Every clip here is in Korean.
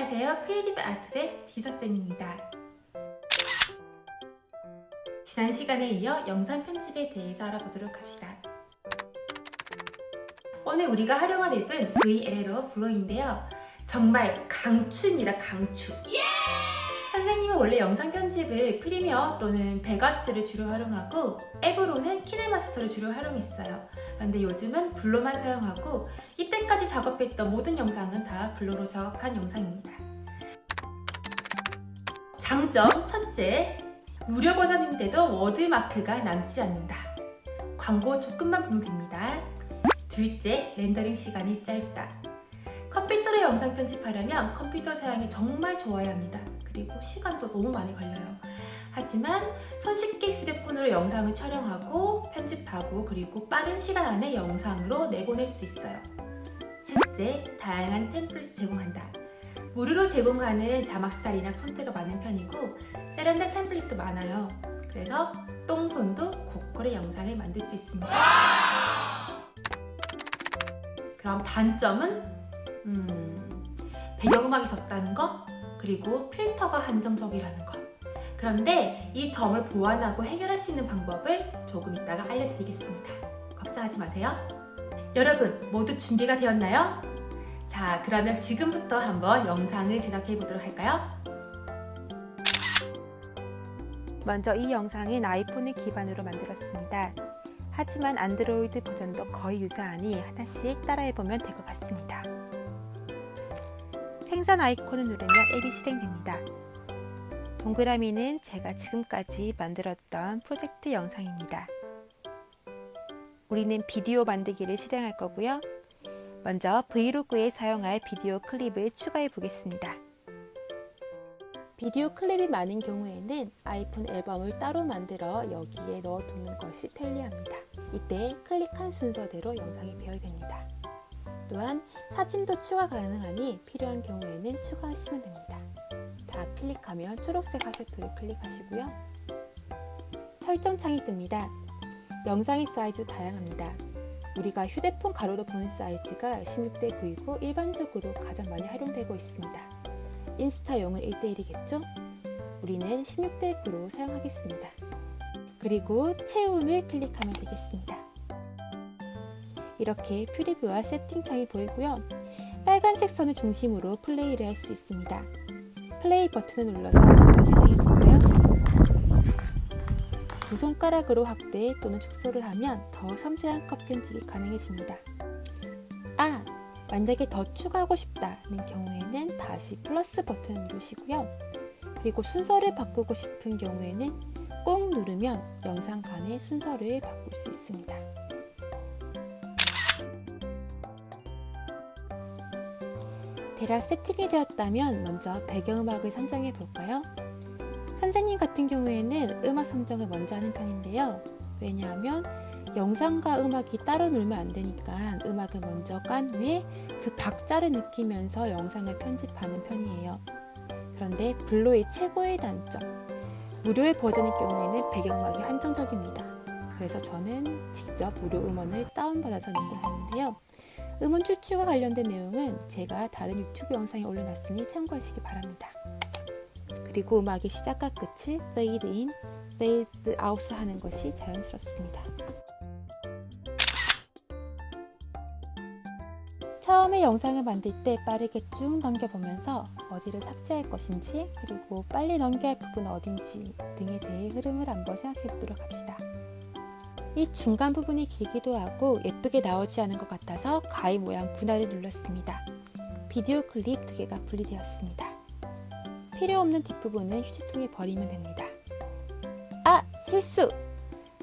안녕하세요. 크리에이티브 아트의 지서쌤입니다. 지난 시간에 이어 영상 편집에 대해서 알아보도록 합시다. 오늘 우리가 활용할 앱은 VLLO 블로인데요. 정말 강추입니다. 강추. 선생님은 원래 영상 편집을 프리미어 또는 베가스를 주로 활용하고 앱으로는 키네마스터를 주로 활용했어요. 그런데 요즘은 블로만 사용하고 이때까지 작업했던 모든 영상은 다 블로로 작업한 영상입니다. 장점 첫째, 무료 버전인데도 워드마크가 남지 않는다. 광고 조금만 보면 됩니다. 둘째, 렌더링 시간이 짧다. 컴퓨터로 영상 편집하려면 컴퓨터 사양이 정말 좋아야 합니다. 그리고 시간도 너무 많이 걸려요. 하지만 손쉽게 휴대폰으로 영상을 촬영하고 편집하고 그리고 빠른 시간 안에 영상으로 내보낼 수 있어요. 셋째, 다양한 템플릿을 제공한다. 무료로 제공하는 자막 스타일이나 폰트가 많은 편이고 세련된 템플릿도 많아요. 그래서 똥손도 고퀄의 영상을 만들 수 있습니다. 그럼 단점은 음, 배경음악이 적다는 거 그리고 필터가 한정적이라는 것. 그런데 이 점을 보완하고 해결할 수 있는 방법을 조금 이따가 알려드리겠습니다. 걱정하지 마세요. 여러분, 모두 준비가 되었나요? 자, 그러면 지금부터 한번 영상을 제작해 보도록 할까요? 먼저 이 영상은 아이폰을 기반으로 만들었습니다. 하지만 안드로이드 버전도 거의 유사하니 하나씩 따라해보면 될 것 같습니다. 생선 아이콘을 누르면 앱이 실행됩니다. 동그라미는 제가 지금까지 만들었던 프로젝트 영상입니다. 우리는 비디오 만들기를 실행할 거고요. 먼저 브이로그에 사용할 비디오 클립을 추가해 보겠습니다. 비디오 클립이 많은 경우에는 아이폰 앨범을 따로 만들어 여기에 넣어두는 것이 편리합니다. 이때 클릭한 순서대로 영상이 배열됩니다. 또한 사진도 추가 가능하니 필요한 경우에는 추가하시면 됩니다. 다 클릭하면 초록색 화살표를 클릭하시고요. 설정 창이 뜹니다. 영상의 사이즈 다양합니다. 우리가 휴대폰 가로로 보는 사이즈가 16대 9이고 일반적으로 가장 많이 활용되고 있습니다. 인스타용은 1대1이겠죠? 우리는 16대 9로 사용하겠습니다. 그리고 채운을 클릭하면 되겠습니다. 이렇게 프리뷰와 세팅창이 보이고요. 빨간색 선을 중심으로 플레이를 할 수 있습니다. 플레이 버튼을 눌러서 한번 자세히 볼까요? 두 손가락으로 확대 또는 축소를 하면 더 섬세한 컷 편집이 가능해집니다. 아! 만약에 더 추가하고 싶다는 경우에는 다시 플러스 버튼을 누르시고요. 그리고 순서를 바꾸고 싶은 경우에는 꾹 누르면 영상 간의 순서를 바꿀 수 있습니다. 대략 세팅이 되었다면 먼저 배경음악을 선정해 볼까요? 선생님 같은 경우에는 음악 선정을 먼저 하는 편인데요. 왜냐하면 영상과 음악이 따로 놀면 안 되니까 음악을 먼저 깐 후에 그 박자를 느끼면서 영상을 편집하는 편이에요. 그런데 블로의 최고의 단점, 무료의 버전일 경우에는 배경음악이 한정적입니다. 그래서 저는 직접 무료 음원을 다운받아서 녹음하는데요. 음원 추출과 관련된 내용은 제가 다른 유튜브 영상에 올려놨으니 참고하시기 바랍니다. 그리고 음악의 시작과 끝을 fade in, fade out 하는 것이 자연스럽습니다. 처음에 영상을 만들 때 빠르게 쭉 넘겨보면서 어디를 삭제할 것인지 그리고 빨리 넘겨야 할 부분은 어딘지 등에 대해 흐름을 한번 생각해 보도록 합시다. 이 중간 부분이 길기도 하고 예쁘게 나오지 않은 것 같아서 가위 모양 분할을 눌렀습니다. 비디오 클립 두 개가 분리되었습니다. 필요 없는 뒷부분은 휴지통에 버리면 됩니다. 아! 실수!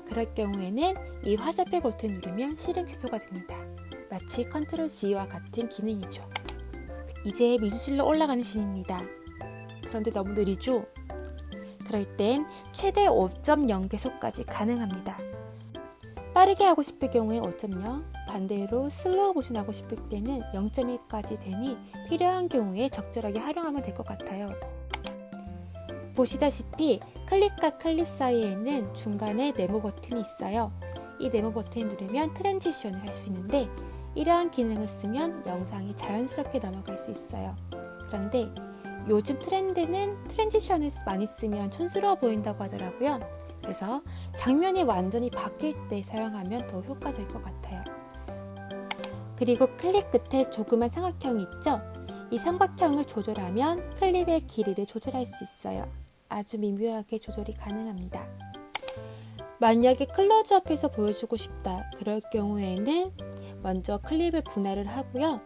그럴 경우에는 이 화살표 버튼 누르면 실행 취소가 됩니다. 마치 컨트롤 C와 같은 기능이죠. 이제 미술실로 올라가는 신입니다. 그런데 너무 느리죠? 그럴 땐 최대 5.0배속까지 가능합니다. 빠르게 하고 싶을 경우에 5.0, 반대로 슬로우 모션 하고 싶을 때는 0.1까지 되니 필요한 경우에 적절하게 활용하면 될 것 같아요. 보시다시피 클립과 클립 사이에는 중간에 네모 버튼이 있어요. 이 네모 버튼을 누르면 트랜지션을 할 수 있는데 이러한 기능을 쓰면 영상이 자연스럽게 넘어갈 수 있어요. 그런데 요즘 트렌드는 트랜지션을 많이 쓰면 촌스러워 보인다고 하더라고요. 그래서 장면이 완전히 바뀔 때 사용하면 더 효과적일 것 같아요. 그리고 클립 끝에 조그만 삼각형이 있죠? 이 삼각형을 조절하면 클립의 길이를 조절할 수 있어요. 아주 미묘하게 조절이 가능합니다. 만약에 클로즈업해서 보여주고 싶다. 그럴 경우에는 먼저 클립을 분할을 하고요.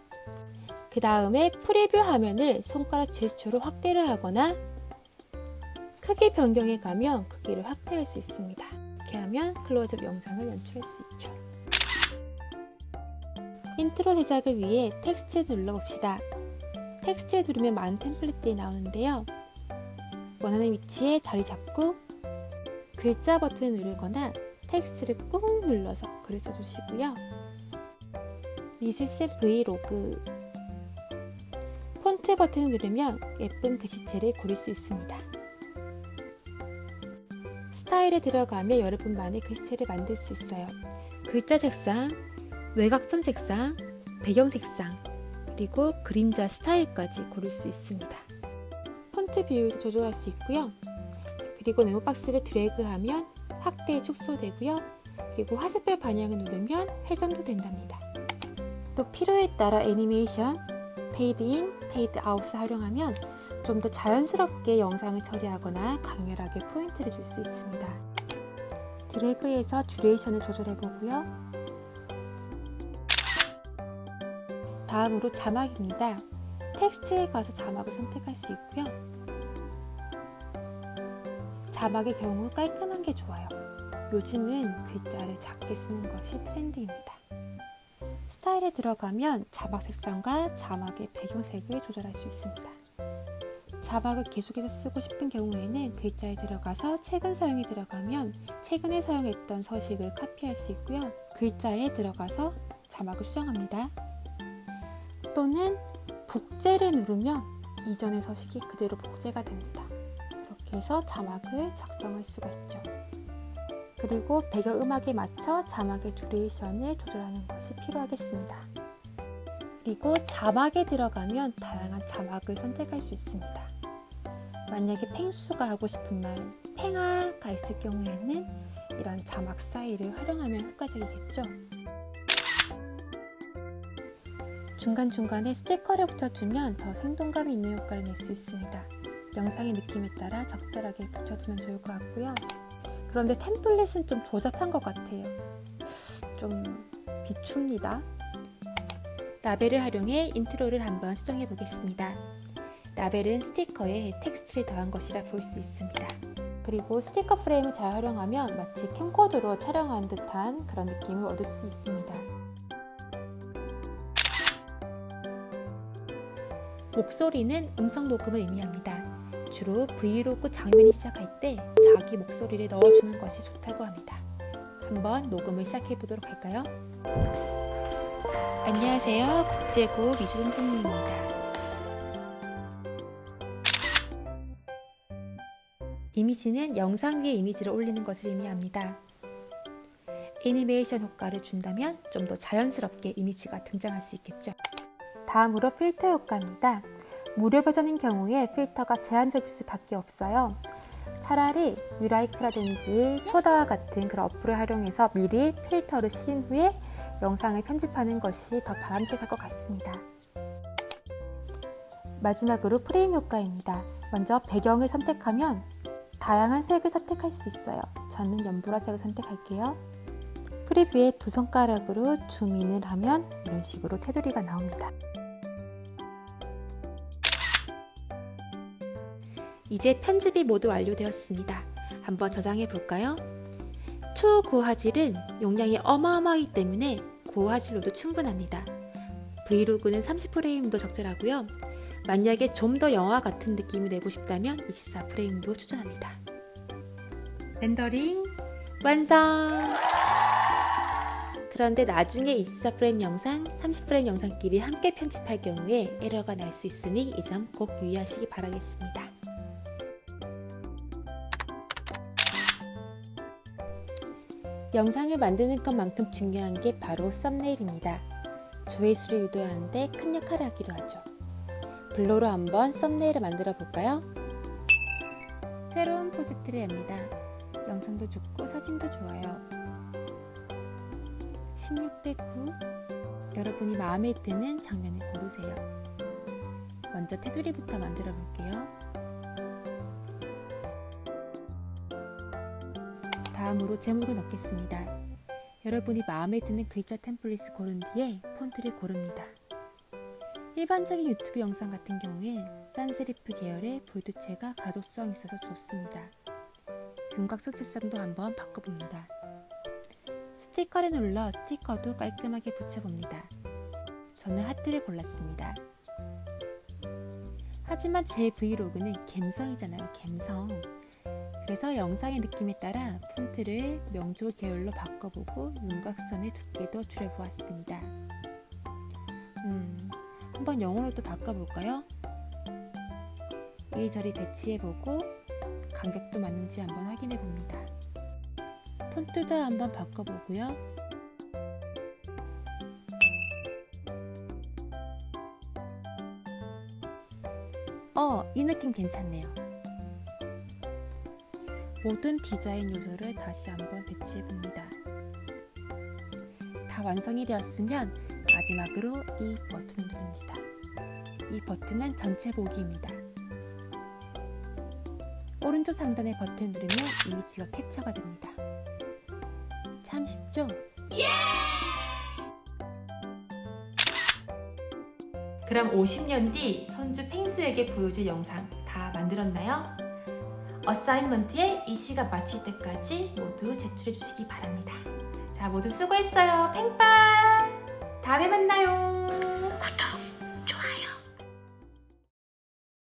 그 다음에 프리뷰 화면을 손가락 제스처로 확대를 하거나 크기 변경에 가면 크기를 확대할 수 있습니다. 이렇게 하면 클로즈업 영상을 연출할 수 있죠. 인트로 제작을 위해 텍스트 눌러봅시다. 텍스트를 누르면 많은 템플릿들이 나오는데요. 원하는 위치에 자리 잡고 글자 버튼을 누르거나 텍스트를 꾹 눌러서 글을 써주시고요. 미술쌤 브이로그 폰트 버튼을 누르면 예쁜 글씨체를 고를 수 있습니다. 스타일에 들어가면 여러분만의 글씨체를 만들 수 있어요. 글자 색상, 외곽선 색상, 배경 색상, 그리고 그림자 스타일까지 고를 수 있습니다. 폰트 비율도 조절할 수 있고요. 그리고 네모 박스를 드래그하면 확대 축소되고요. 그리고 화살표 방향을 누르면 회전도 된답니다. 또 필요에 따라 애니메이션, 페이드 인, 페이드 아웃을 활용하면 좀 더 자연스럽게 영상을 처리하거나 강렬하게 포인트를 줄 수 있습니다. 드래그해서 듀레이션을 조절해 보고요. 다음으로 자막입니다. 텍스트에 가서 자막을 선택할 수 있고요. 자막의 경우 깔끔한 게 좋아요. 요즘은 글자를 작게 쓰는 것이 트렌드입니다. 스타일에 들어가면 자막 색상과 자막의 배경색을 조절할 수 있습니다. 자막을 계속해서 쓰고 싶은 경우에는 글자에 들어가서 최근 사용에 들어가면 최근에 사용했던 서식을 카피할 수 있고요. 글자에 들어가서 자막을 수정합니다. 또는 복제를 누르면 이전의 서식이 그대로 복제가 됩니다. 이렇게 해서 자막을 작성할 수가 있죠. 그리고 배경음악에 맞춰 자막의 듀레이션을 조절하는 것이 필요하겠습니다. 그리고 자막에 들어가면 다양한 자막을 선택할 수 있습니다. 만약에 팽수가 하고 싶은 말, 팽아가 있을 경우에는 이런 자막 사이를 활용하면 효과적이겠죠. 중간중간에 스티커를 붙여주면 더 생동감이 있는 효과를 낼 수 있습니다. 영상의 느낌에 따라 적절하게 붙여주면 좋을 것 같고요. 그런데 템플릿은 좀 조잡한 것 같아요. 좀 비춥니다. 라벨을 활용해 인트로를 한번 수정해 보겠습니다. 라벨은 스티커에 텍스트를 더한 것이라 볼 수 있습니다. 그리고 스티커 프레임을 잘 활용하면 마치 캠코더로 촬영한 듯한 그런 느낌을 얻을 수 있습니다. 목소리는 음성 녹음을 의미합니다. 주로 브이로그 장면이 시작할 때 자기 목소리를 넣어주는 것이 좋다고 합니다. 한번 녹음을 시작해 보도록 할까요? 안녕하세요. 국제고 미주 선생님입니다. 이미지는 영상 위에 이미지를 올리는 것을 의미합니다. 애니메이션 효과를 준다면 좀 더 자연스럽게 이미지가 등장할 수 있겠죠. 다음으로 필터 효과입니다. 무료 버전인 경우에 필터가 제한적일 수밖에 없어요. 차라리 뮤라이크라든지 소다와 같은 그런 어플을 활용해서 미리 필터를 씌운 후에 영상을 편집하는 것이 더 바람직할 것 같습니다. 마지막으로 프레임 효과입니다. 먼저 배경을 선택하면 다양한 색을 선택할 수 있어요. 저는 연보라색을 선택할게요. 프리뷰에 두 손가락으로 줌인을 하면 이런 식으로 테두리가 나옵니다. 이제 편집이 모두 완료되었습니다. 한번 저장해 볼까요? 초고화질은 용량이 어마어마하기 때문에 고화질로도 충분합니다. 브이로그는 30프레임도 적절하고요. 만약에 좀 더 영화 같은 느낌을 내고 싶다면 24프레임도 추천합니다. 렌더링 완성! 그런데 나중에 24프레임 영상, 30프레임 영상끼리 함께 편집할 경우에 에러가 날 수 있으니 이 점 꼭 유의하시기 바라겠습니다. 영상을 만드는 것만큼 중요한 게 바로 썸네일입니다. 조회수를 유도하는데 큰 역할을 하기도 하죠. 블로로 한번 썸네일을 만들어 볼까요? 새로운 프로젝트를 엽니다. 영상도 좋고 사진도 좋아요. 16대 9 여러분이 마음에 드는 장면을 고르세요. 먼저 테두리부터 만들어 볼게요. 다음으로 제목을 넣겠습니다. 여러분이 마음에 드는 글자 템플릿을 고른 뒤에 폰트를 고릅니다. 일반적인 유튜브 영상 같은 경우에 산세리프 계열의 볼드체가 가독성 있어서 좋습니다. 윤곽선 색상도 한번 바꿔봅니다. 스티커를 눌러 스티커도 깔끔하게 붙여봅니다. 저는 하트를 골랐습니다. 하지만 제 브이로그는 갬성이잖아요, 갬성. 그래서 영상의 느낌에 따라 폰트를 명조 계열로 바꿔보고 윤곽선의 두께도 줄여보았습니다. 음, 한번 영어로도 바꿔볼까요? 이리저리 배치해보고 간격도 맞는지 한번 확인해봅니다. 폰트도 한번 바꿔보고요. 어, 이 느낌 괜찮네요. 모든 디자인 요소를 다시 한번 배치해 봅니다. 다 완성이 되었으면 마지막으로 이 버튼을 누릅니다. 이 버튼은 전체 보기입니다. 오른쪽 상단의 버튼을 누르면 이미지가 캡처가 됩니다. 참 쉽죠? 그럼 50년 뒤 손주 펭수에게 보여줄 영상 다 만들었나요? 어사인먼트에 이 시간 마칠 때까지 모두 제출해 주시기 바랍니다. 자, 모두 수고했어요. 팽빨! 다음에 만나요.